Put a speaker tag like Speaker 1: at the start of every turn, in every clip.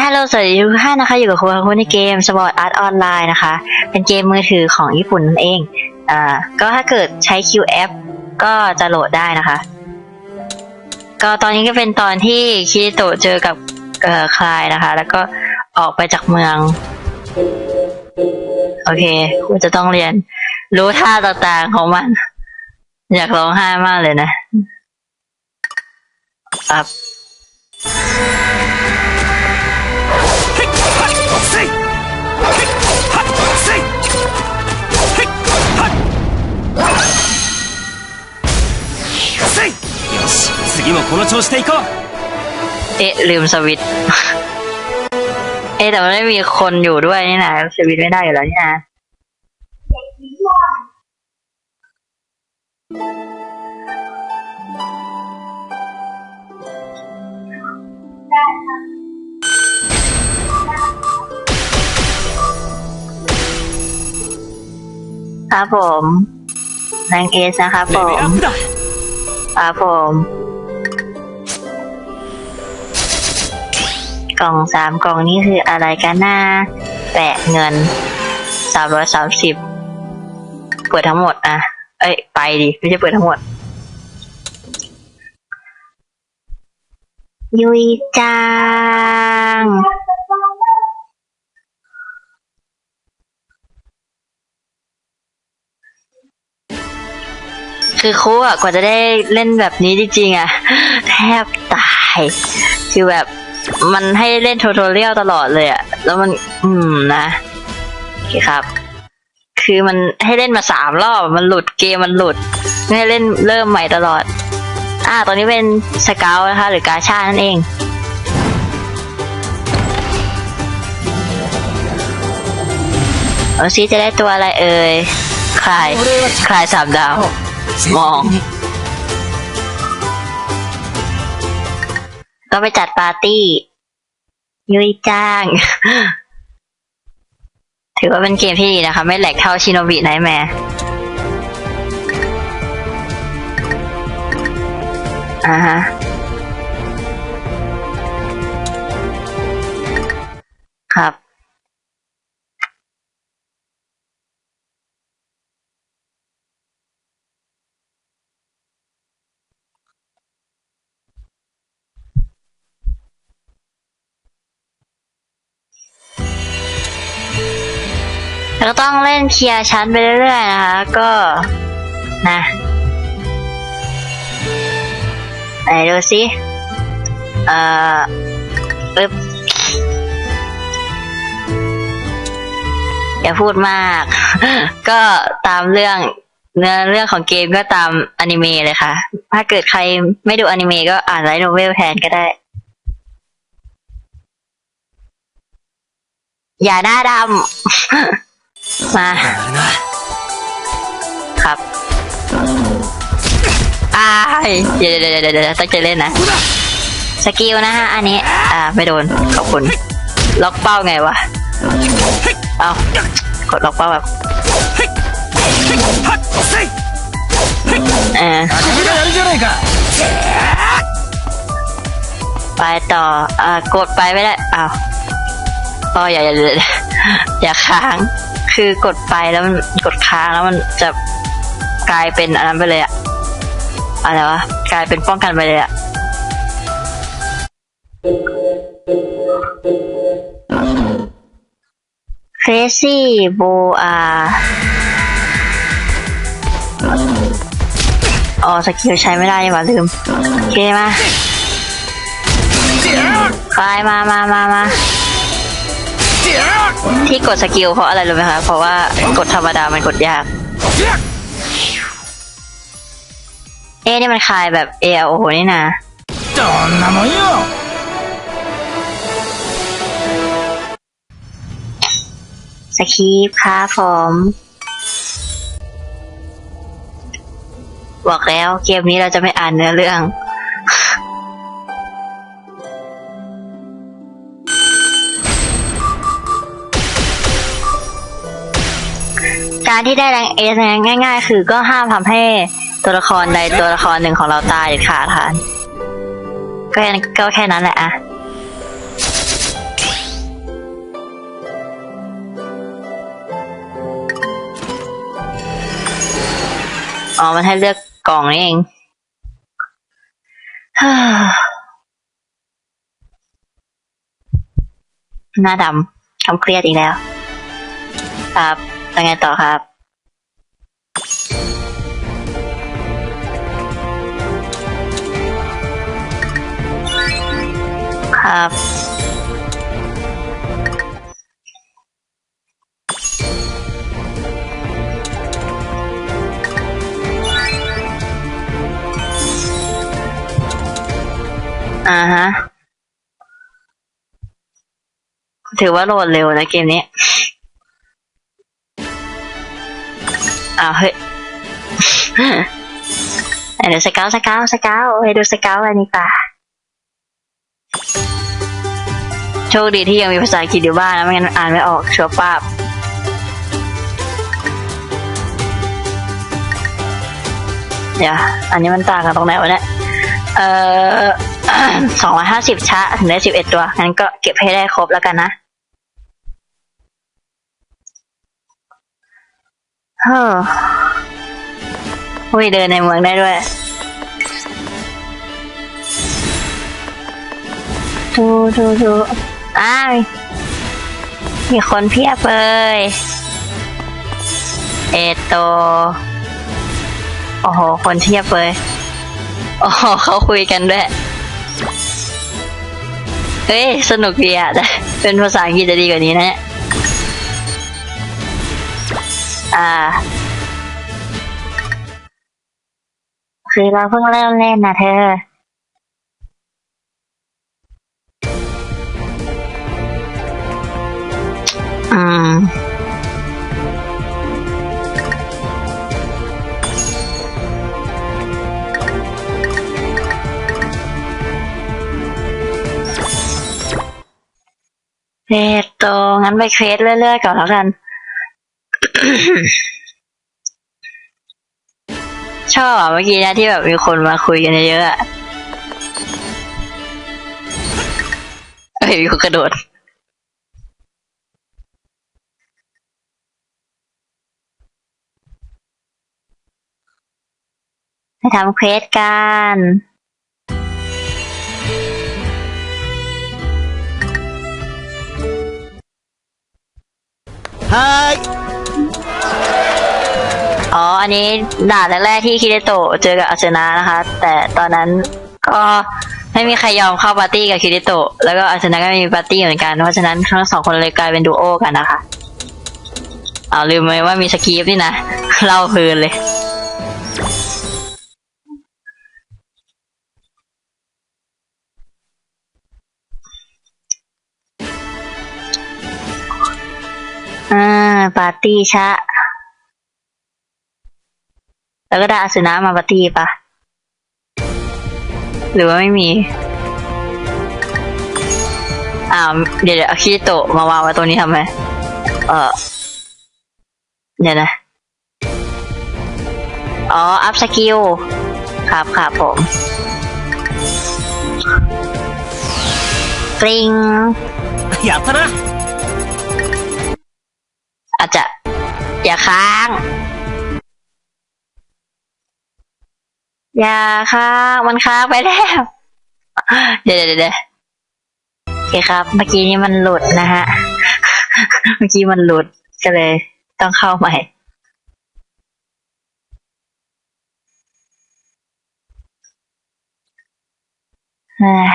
Speaker 1: ฮัลโหลสวัสดีทุกท่านนะคะ อยู่กับคุณคุณในเกม Sport Art Online นะคะ เป็นเกมมือถือของญี่ปุ่นนั่นเองอ่าก็ถ้าเกิดใช้ QF ก็จะโหลดได้นะคะ ก็ตอนนี้ก็เป็นตอนที่คิริโตะเจอกับเอ่อคลายนะคะ แล้วก็ออกไปจากเมือง โอเคคุณจะต้องเรียน รู้ท่าต่างๆของมัน อยากร้องไห้มากเลยนะครับ
Speaker 2: 次もこの調子でいこう
Speaker 1: เอ๊ะ ลืมสวิตช์ เอ๊ะแต่มันไม่มีคนอยู่ด้วยนี่นะสวิตช์ไม่ได้อยู่แล้วนี่นะครับผมนางเอสนะครับผ
Speaker 2: レベルア
Speaker 1: ม
Speaker 2: ップだ
Speaker 1: ครับผม กล่องสามกล่องนี้คืออะไรกันนะแปะเงินสามร้อยสามสิบเปิดทั้งหมดอะ เอ้ย ไปดิ ไม่ใช่เปิดทั้งหมด ยุยจังคือครูอะกว่าจะได้เล่นแบบนี้จริงๆอะ แทบตาย คือแบบ มันให้เล่นโทโทเรียลตลอดเลยอะแล้วมัน อืมนะโอเคครับ คือมันให้เล่นมาสามรอบมันหลุดเกมมันหลุดไม่ให้เล่นเริ่มใหม่ตลอด อ่า ตอนนี้เป็นสเกลนะคะ หรือกาชานั่นเองเอาซิจะได้ตัวอะไรเอ่ยคลายคลายสามดาว มอง ก็ไปจัดปาร์ตี้ ยุยจ้าง ถือว่าเป็นเกมที่ดีนะคะ ไม่แหลกเท่าชิโนบิไนแมร์อ่าฮะครับ แล้วก็ต้องเล่นเคลียร์ชั้นไปเรื่อยๆนะคะ ก็นะไหนดูสิ เอ่อปึ๊บอย่าพูดมาก ก็ตามเรื่องเนื้อเรื่องของเกมก็ตามอนิเมะเลยค่ะ ถ้าเกิดใครไม่ดูอนิเมะก็อ่านไลท์โนเวลแทนก็ได้ อย่าหน้าดำ มา ครับอายเดี๋ยวเดี๋ยวเดี๋ยวตั้งใจเล่นนะ สกิลนะฮะ อันนี้ อ่า ไม่โดน ขอบคุณ ล็อกเป้าไงวะ เอากดล็อกเป้าแบบเออไปต่อ อ่ากดไปไม่ได้เอ้าวอ๋ออย่าอย่าอย่าค้าง คือกดไปแล้วมันกดค้างแล้วมันจะกลายเป็นอันนั้นไปเลยอะอะไรวะกลายเป็นป้องกันไปเลยอะเฟซี่โบอาอ๋อสกิลใช้ไม่ได้นี่หว่าลืมโอเคมาคลายมามามามา ที่กดสกิลเพราะอะไรรู้ไหมคะ เพราะว่ากดธรรมดามันกดยาก เอ๊นี่มันคลายแบบเอโอ
Speaker 2: โหนี่นะ
Speaker 1: สกีปค่ะผมบอกแล้วเกมนี้เราจะไม่อ่านเนื้อเรื่อง การที่ได้แรงเอสง่าย ๆ คือก็ห้ามทำให้ตัวละครใดตัวละครหนึ่งของเราตายขาดฐานก็แค่ก็แค่นั้นแหละอะอ๋อ มันให้เลือกกล่องนี่เองหน้าดำทำเครียดอีกแล้ว ครับ ยังไงต่อครับ ครับ อ่าฮะ ถือว่าโหลดเร็วนะเกมนี้ อ้าวเฮ้ยไหนดูสเกลสเกลสเกลไปดูสเกลกันดีกว่าโชคดีที่ยังมีภาษาอังกฤษอยู่บ้านนะไม่งั้นอ่านไม่ออกชัวร์ป้าบเดี๋ยวอันนี้มันต่างกันตรงไหนวะเนี่ยเอ่อสองร้อยห้าสิบชะถึงได้สิบเอ็ดตัว งั้นก็เก็บให้ได้ครบแล้วกันนะ เฮ้ออุ้ยเดินในเมืองได้ด้วยดูดูดูอ้าวมีคนเพียบเลย เอโต โอ้โห คนเทียบเลย โอ้โห เขาคุยกันด้วย เฮ้ย สนุกดีอะแต่เป็นภาษาอังกฤษจะดีกว่านี้นะ อ่าคือเราเพิ่งเริ่มเล่นนะเธอ อืมเพจโตงั้นไปเควสเรื่อยๆก่อนแล้วกัน ชอบอะเมื่อกี้นะที่แบบมีคนมาคุยกันเยอะๆอะเฮ้ยมีคนกระโดดไปทำเควสกัน
Speaker 2: はーい
Speaker 1: อ๋อ อันนี้ด่านแรกๆที่คิเดโตะเจอกับอาเซนะนะคะ แต่ตอนนั้นก็ไม่มีใครยอมเข้าปาร์ตี้กับคิเดโตะ แล้วก็อาเซนะก็ไม่มีปาร์ตี้เหมือนกัน เพราะฉะนั้นทั้งสองคนเลยกลายเป็นดูโอกันนะคะ เอาวลืมไปว่ามีสกีปนี่นะ เล่าเพลินเลย อ่า ปาร์ตี้ชะ แล้วก็ได้อาสุนามาปาร์ตี้ปะหรือว่าไม่มีอ่าเดี๋ยวเดี๋ยวอาคิโตะมาวางไว้ตรงนี้ทำไมเออเดี๋ยวนะ อ๋อ อัพสกิล ครับครับผมกริง
Speaker 2: อย่าพนะ
Speaker 1: อาจจะ อย่าค้าง อย่าค้าง มันค้างไปแล้ว เดี๋ยวเดี๋ยวเดี๋ยวโอเคครับ เมื่อกี้นี้มันหลุดนะฮะ เมื่อกี้มันหลุดก็เลย ต้องเข้าใหม่ เฮ้ย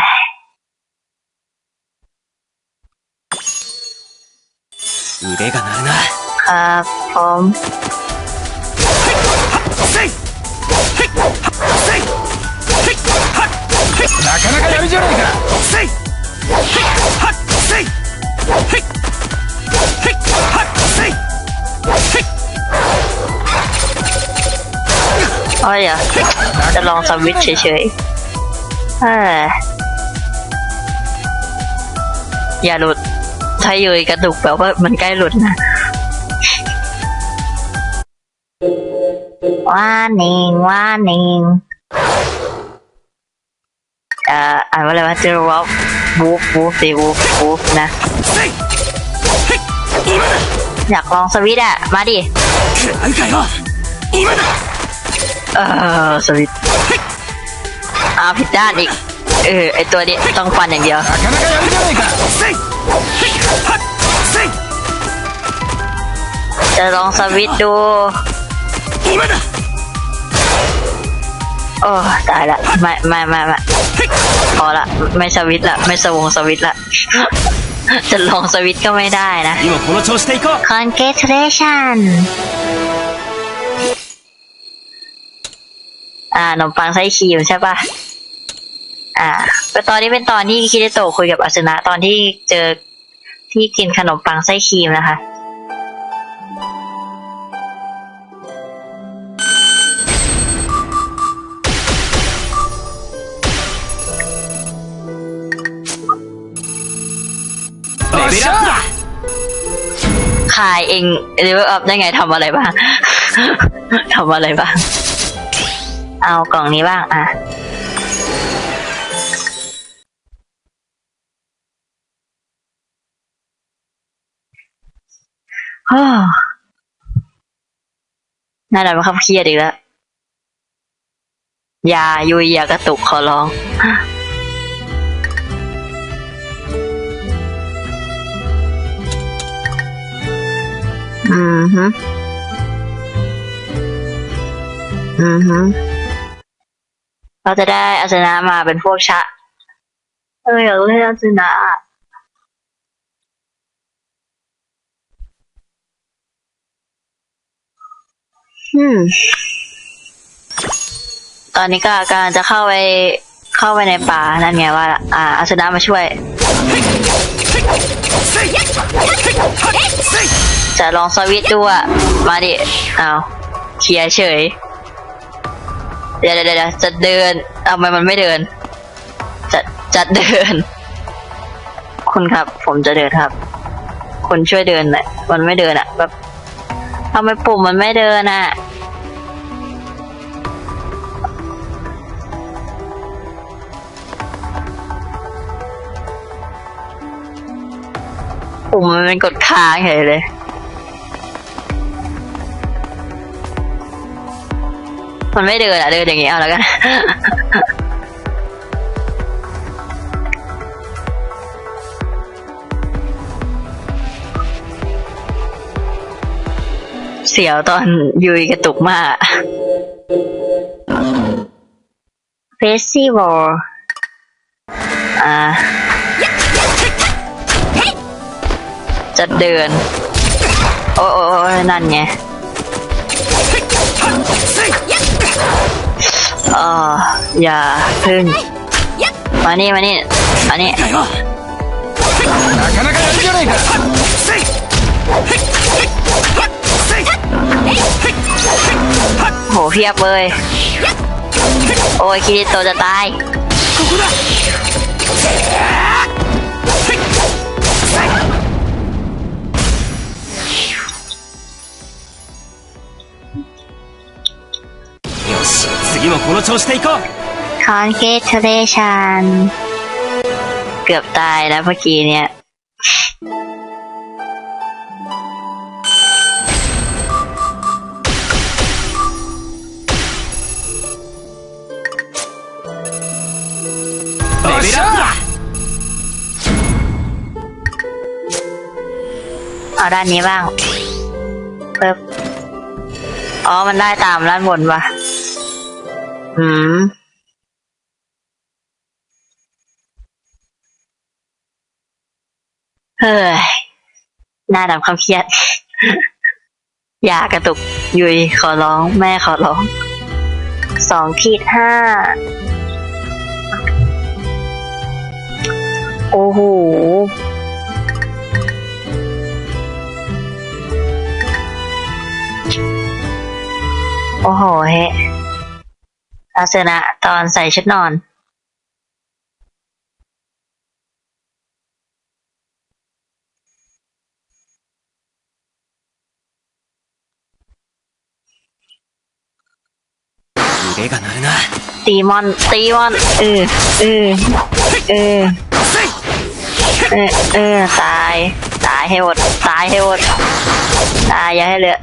Speaker 2: 腕が鳴るな
Speaker 1: ครับผม
Speaker 2: なかなかやるじゃないかせいへいはっせいへいへいはっせいへい
Speaker 1: อ๋อเดี๋ยวจะลองสวิตช์เฉยๆเอ้ยอย่าหลุด ถ้าอยู่กระดูกแปลว่ามันใกล้หลุดนะว่านิงว่านิงเ อ่ออ่านว่าอะไรวะเจอวอลบูฟบูฟเดวูฟบูฟนะ อยากลองสวิตอะ มาดิ เออสวิตอ้าวผิดด้านอีก เออ ไอตัวนี้ต้องฟันอย่างเดียวจะลองสวิตดูโอ้ตายละไไม่ไม่ไม่ พอละ ไม่สวิตละ ไม่สวงสวิตละ จะลองสวิตก็ไม่ได้นะ
Speaker 2: คอนเกตเรชั่
Speaker 1: นอ่าขนมปังไส้ครีมใช่ปะอ่าเป็นตอนนี้เป็นตอนที่คิเดโตคุยกับอาสนะตอนที่เจอที่กินขนมปังไส้ครีมนะคะ เองเลเวลอัพได้ไงทำอะไรบ้าง ทำอะไรบ้าง เอากล่องนี้บ้างอะฮ่าน่าจะมาคับเครียดอีกแล้ว อย่ายุยอย่ากระตุกขอร้อง อ่าฮะ อ่าฮะ เราจะได้อาสนะมาเป็นพวกชะ เอออยากเล่นอาสนะอืตอนนี้ก็การจะเข้าไปเข้าไปในป่านั่นไงว่า อ่าอาสนะมาช่วย จะลองสวิตดูอะมาดิเอาเคลียเฉยเดี๋ยวเดี๋ยวเดี๋ยวจะเดินเอาไมมันไม่เดิน จะจะเดิน คุณครับ ผมจะเดินครับ คุณช่วยเดินหน่อยมันไม่เดินอะแบบทำไมปุ่มมันไม่เดินอะ ปุ่มมันเป็นกดค้างเฉยเลย มันไม่เดินอะเดินอย่างงี้เอาแล้วกัน เสียวตอนยุยกระตุกมากเฟสติวัลอ่า จะเดิน โอ้โอ้นั่นไงเอออย่าพึ่งมานี่มานี่มานี่โหเพียบเลย โอ้ยคิริโตจะตาย
Speaker 2: 次もこの調子でいこう
Speaker 1: congratulation เกือบตายแล้วเมื่อกี้เนี่ย
Speaker 2: レベルアップだ
Speaker 1: เอาด้านนี้บ้างปึ๊บอ๋อ มันได้ตามด้านบนปะ อืมเฮ้ยหน้าดำคำเครียด อย่ากระตุก ยุยขอร้อง แม่ขอร้อง สองขีดห้า โอ้โห โอ้โหเฮ้ อาเซนะตอนใส่ชุดนอน
Speaker 2: 腕が鳴るな
Speaker 1: ตีมอน ตีมอนเออเออเออ
Speaker 2: せい
Speaker 1: เออเออ ตาย ตายให้หมด ตายให้หมด ตายอย่าให้เหลือ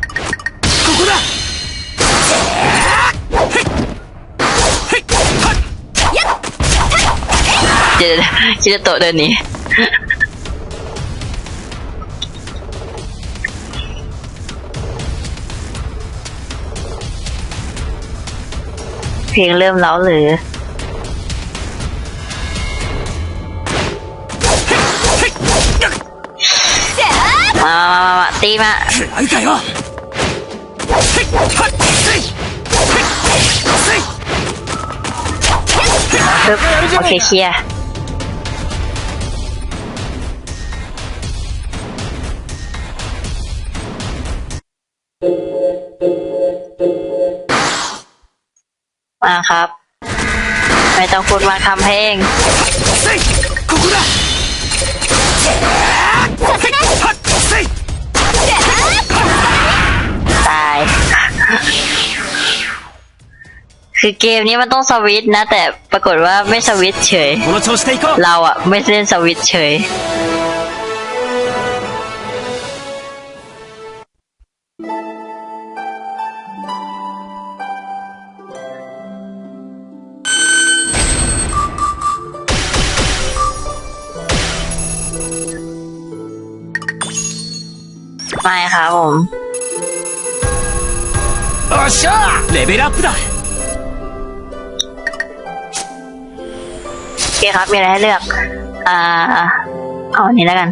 Speaker 2: ここだ
Speaker 1: จิจิโตะเพลงเริ่มเล้าหรือมามามามาตีมาโอเคเคลียร์ มาครับ ไม่ต้องพูดมาทำเพลงตาย คือเกมนี้มันต้องสวิตนะ แต่ปรากฏว่าไม่สวิตเฉย เราอะไม่เล่นสวิตเฉย ไม่ครับผม
Speaker 2: よっしゃレベルアップだ
Speaker 1: โอเคครับ มีอะไรให้เลือก อ่า เอาอันนี้แล้วกัน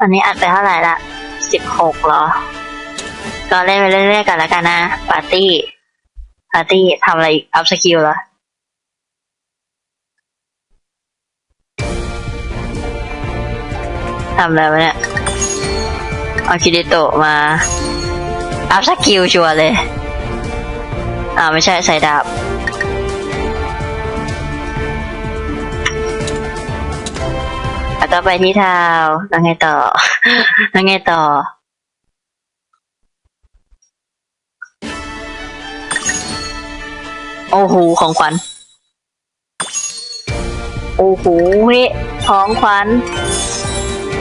Speaker 1: อันนี้อัดไปเท่าไหร่ละสิบหกเหรอ ก็เล่นไปเรื่อยๆกันแล้วกันนะ ปาร์ตี้ ปาร์ตี้ทำอะไรอีกอัพสกิลเหรอ ทำอะไรวะเนี่ย เอาคิริโตะมา อัพสกิลชัวร์เลย อ่าไม่ใช่ใส่ดาบ แล้วก็ไปที่เท้าแล้วไงต่อ แล้วไงต่อ โอ้โหของขวัญ โอ้โหเฮ้ของขวัญ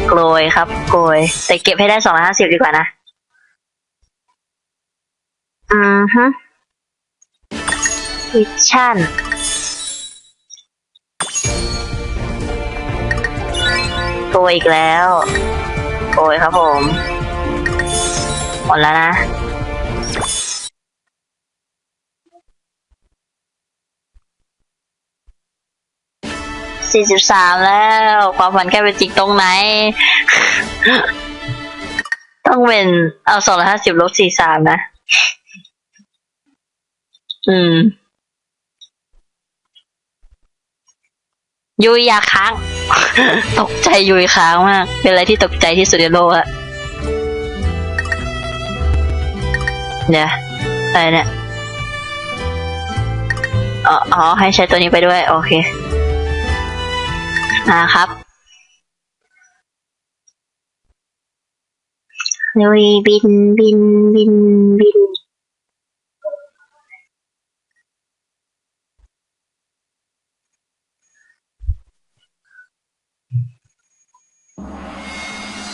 Speaker 1: โกรยครับโกรยแต่เก็บให้ได้สองร้อยห้าสิบดีกว่านะอือฮึวิชั่นโกยอีกแล้วโกยครับผม หมดแล้วนะ สี่สิบสามแล้ว ความฝันแค่เป็นจริงตรงไหน ต้องเป็นเอาสองร้อยห้าสิบลบสี่สามนะ อืม ยุยยาค้าง ตกใจยุยค้างมาก เป็นอะไรที่ตกใจที่สุดในโลกอะเดี๋ยอะไรเนี่ยอ๋ออ๋อให้ใช้ตัวนี้ไปด้วย โอเค นะครับ ลุยบินบินบินบิน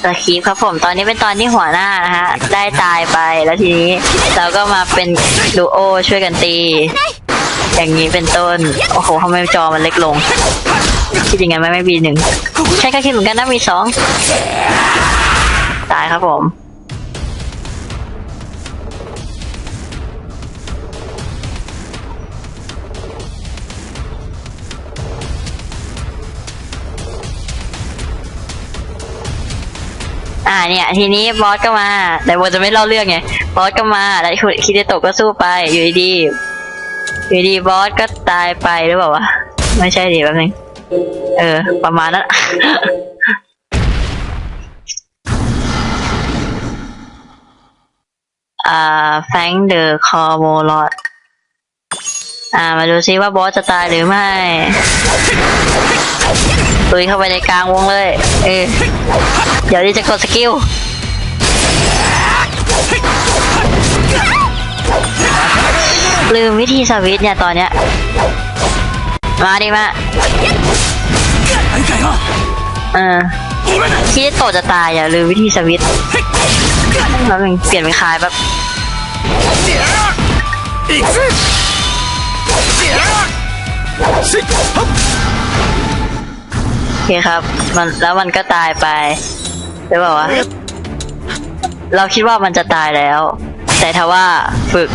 Speaker 1: สคีปครับผมตอนนี้เป็นตอนที่หัวหน้านะฮะ ได้ตายไปแล้วทีนี้ เราก็มาเป็นดูโอช่วยกันตี อย่างนี้เป็นต้น โอ้โหทำไมจอมันเล็กลง คิดยังไงไม่ไม่มีหนึ่งใช่ก็คิดเหมือนกันนะมีสองตายครับผมอ่าเนี่ย ทีนี้บอสก็มา แต่บอสจะไม่เล่าเรื่องไงบอสก็มาแล้วคิดจะตกก็สู้ไป อยู่ดีอยู่ดีบอสก็ตายไปหรือเปล่าวะไม่ใช่ดิแป๊บนึง เออ ประมาณนั้นอ่าแฟงเดอะคอโบลอดอ่า มาดูซิว่าบอสจะตายหรือไม่ตุยเข้าไปในกลางวงเลย เออเดี๋ยวนี้จะกดสกิลลืมวิธีสวิตเนี่ยตอนเนี้ย มาดิมา เออที่โตจะตายอย่าลืมวิธีสวิตแล้วมันเปลี่ยนเป็นคลายแบบโอเคครับ มันแล้วมันก็ตายไปได้ป่าวะเราคิดว่ามันจะตายแล้ว แต่ทว่าฝึก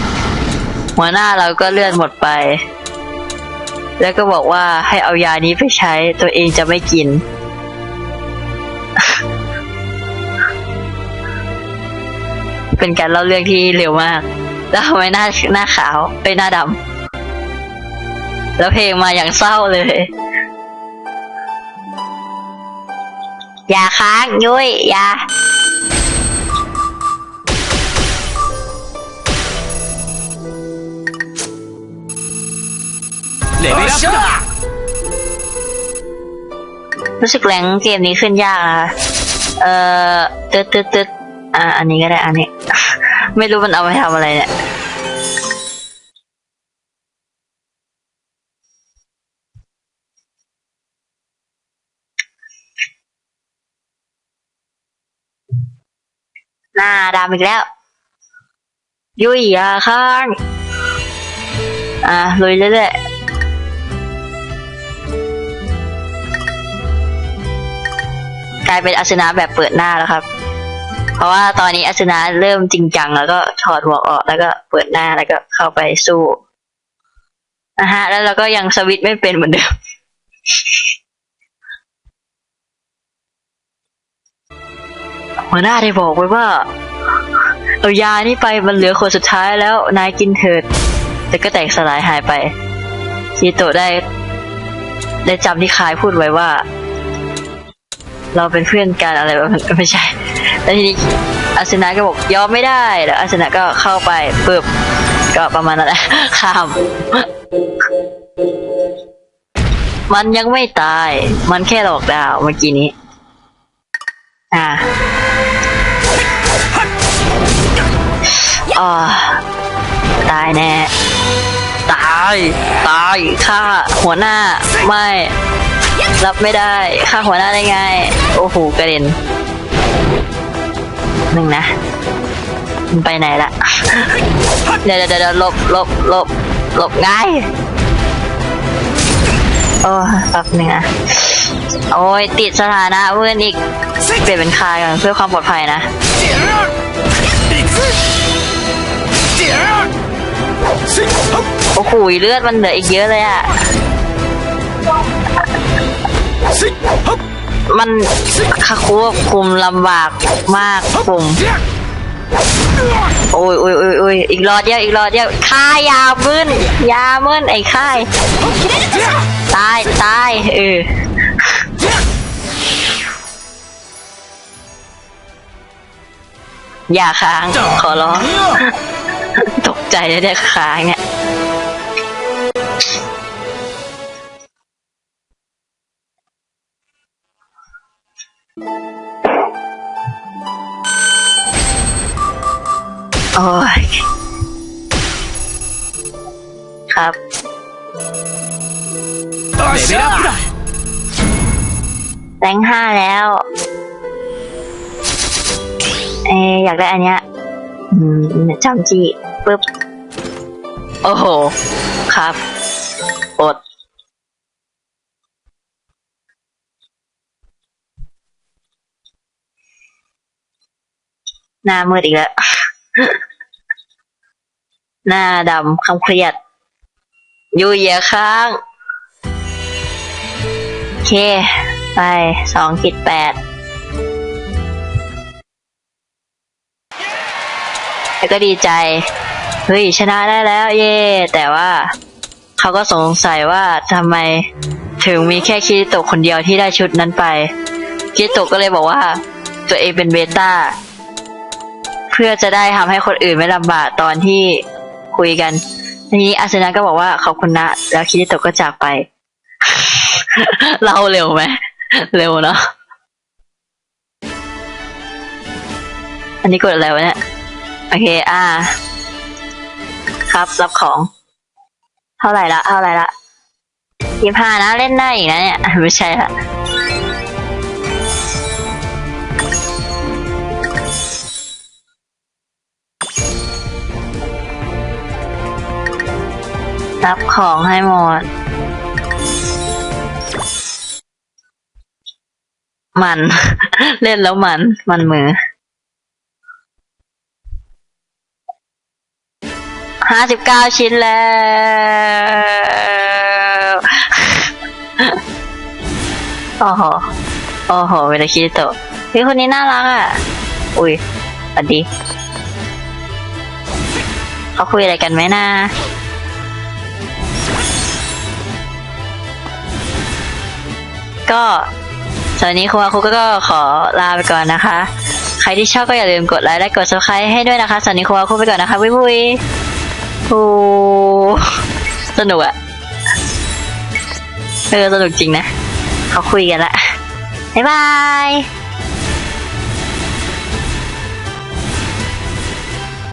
Speaker 1: หัวหน้าเราก็เลื่อนหมดไป แล้วก็บอกว่าให้เอายานี้ไปใช้ตัวเองจะไม่กิน เป็นการเล่าเรื่องที่เร็วมาก แล้วทำไมหน้าหน้าขาวเป็นหน้าดำแล้วเพลงมาอย่างเศร้าเลย อย่าค้างยุ้ยอย่า
Speaker 2: เลเวลอัพ
Speaker 1: รู้สึกแรงเกมนี้ขึ้นยากอะเอ่อตึ๊ดตึ๊ดตึ๊ดอ่า อันนี้ก็ได้ อันนี้ ไม่รู้มันเอาไปทำอะไรเนี่ยหน้าดามอีกแล้ว ยุ่ยอาค้างอะลุยเรื่อยๆ กลายเป็นอาสนะแบบเปิดหน้าแล้วครับ เพราะว่าตอนนี้อาสนะเริ่มจริงจังแล้วก็ถอดหัวออกแล้วก็เปิดหน้าแล้วก็เข้าไปสู้นะฮะ แล้วเราก็ยังสวิตช์ไม่เป็นเหมือนเดิมหัวหน้าได้บอกไว้ว่าเอายานี่ไปมันเหลือคนสุดท้ายแล้วนายกินเถิด แต่ก็แตกสลายหายไปคีโตได้ ได้จำที่คายพูดไว้ว่า เราเป็นเพื่อนกันอะไรแบบนั้นไม่ใช่ แล้วทีนี้อาสนะก็บอกยอมไม่ได้ แล้วอาสนะก็เข้าไปปึ๊บก็ประมาณนั้นแหละข้ามมันยังไม่ตาย มันแค่หลอกดาวเมื่อกี้นี้ อ่าอ๋อตายแน่ ตาย ตายฆ่าหัวหน้า ไม่ รับไม่ได้ฆ่าหัวหน้าได้ไง โอ้โหกระเด็นหนึ่งนะมันไปไหนละเดี๋ยวเดี๋ยวหลบหลบหลบหลบง่ายโอ้ปับหนึ่งอะโอ้ยติดสถานะเพื่อนอีก เปลี่ยนเป็นคายก่อนเพื่อความปลอดภัยนะโอ้โหเลือดมันเหลืออีกเยอะเลยอะ มันควบคุมลำบากมากปุ่มโอ้ยโอ้ยโอ้ยโอ้ยอีกรอดเดียวอีกรอดเดียวค่ายยามึนยามึนไอ้ค่ายตายตายเอออย่าค้างขอร้องตกใจเลยเนี่ยค้างเนี่ย โอ้ยครับแรงห้าแล้ว เออยากได้อันเนี้ยจำจีปึ๊บ โอ้โห ครับอดหน้ามืดอีกแล้ว หน้าดำคำเครียด อยู่เหยียค้าง โอเค ไปสองขีดแปดแล้วก็ดีใจ เฮ้ย ชนะได้แล้ว เย่แต่ว่าเขาก็สงสัยว่าทำไมถึงมีแค่คิริโตะคนเดียวที่ได้ชุดนั้นไป คิริโตะก็เลยบอกว่า ตัวเองเป็นเบต้า เพื่อจะได้ทำให้คนอื่นไม่ลำบากตอนที่ คุยกันทีนี้อาสนะก็บอกว่าขอบคุณนะ แล้วคิริโตะก็จากไปเล่าเร็วไหมเร็วเนาะอันนี้กดอะไรวะเนี่ยโอเค อ่า ครับรับของ เท่าไหร่ละเท่าไหร่ละยี่ห้านะเล่นได้อีกนะเนี่ยไม่ใช่ละ รับของให้หมด มัน เล่นแล้วมัน มันมือห้าสิบเก้าชิ้นแล้วโอ้โหโอ้โหเวลาคิดโตะพี่คนนี้น่ารักอะ อุ้ยสวัสดี เขาคุยอะไรกันไหมนะ ก็สวันนี้คุณอาคุก็ขอลาไปก่อนนะคะ ใครที่ชอบก็อย่าลืมกดไลค์และกด subscribe ให้ด้วยนะคะสวันนี้คุณอาคุไปก่อนนะคะบุยบุยโอ้สนุกอะเออสนุกจริงนะเขาคุยกันละบ๊ายบาย